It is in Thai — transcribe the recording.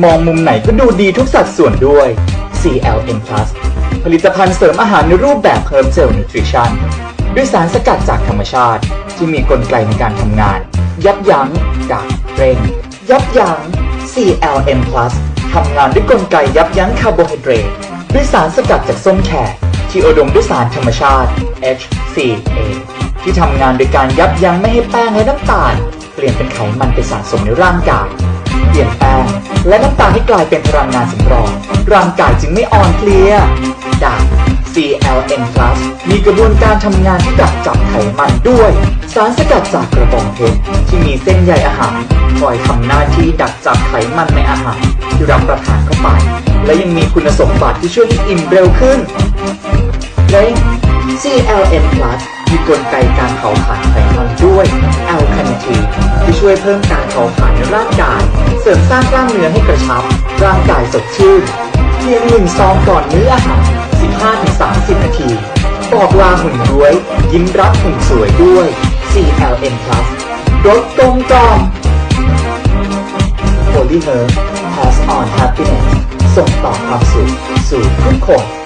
มองมุมไหนก็ดูดีทุกสัดส่วนด้วย CLM Plus ผลิตภัณฑ์เสริมอาหารในรูปแบบ Herb Gel Nutrition ด้วยสารสกัดจากธรรมชาติ ที่มีกลไกในการทำงาน ยับยั้งกักเร่ง ยับยั้ง CLM Plus ทำงานด้วยกลไกยับยั้งคาร์โบไฮเดรตด้วยสารสกัดจากส้มแขกที่อุดมด้วยสารธรรมชาติ HCA ที่ทำงานโดยการยับยั้งไม่ให้แป้งและน้ำตาล เปลี่ยนเป็นไขมันไปสะสมในร่างกาย เปลี่ยนแป้งและน้ำตาลให้กลายเป็นพลังงานสำรอง ร่างกายจึงไม่อ่อนเพลียดัก CLN Plus มีกระบวนการทำงานที่ดักจับไขมันด้วย สารสกัดจากกระบองเพชรที่มีเส้นใยอาหารคอยทำหน้าที่ดักจับไขมันในอาหารที่รับประทานเข้าไป และยังมีคุณสมบัติที่ช่วยให้อิ่มเร็วขึ้นและ CLM Plus มีกลไกการเผาผลาญไขมันด้วยแอลคาเนทีนที่ช่วยเพิ่มการเผาผลาญในร่างกาย เสริมสร้างกล้ามเนื้อให้กระชับ ร่างกายสดชื่น เพียงหนึ่งซองก่อนมื้ออาหาร 15-30 นาที บอกลาหุ่นย้วย ยิ้มรับหุ่นสวยด้วย CLM Plus รสกลมกล่อม Holy Herb Pass on Happiness ส่งต่อความสุขสู่ทุกคน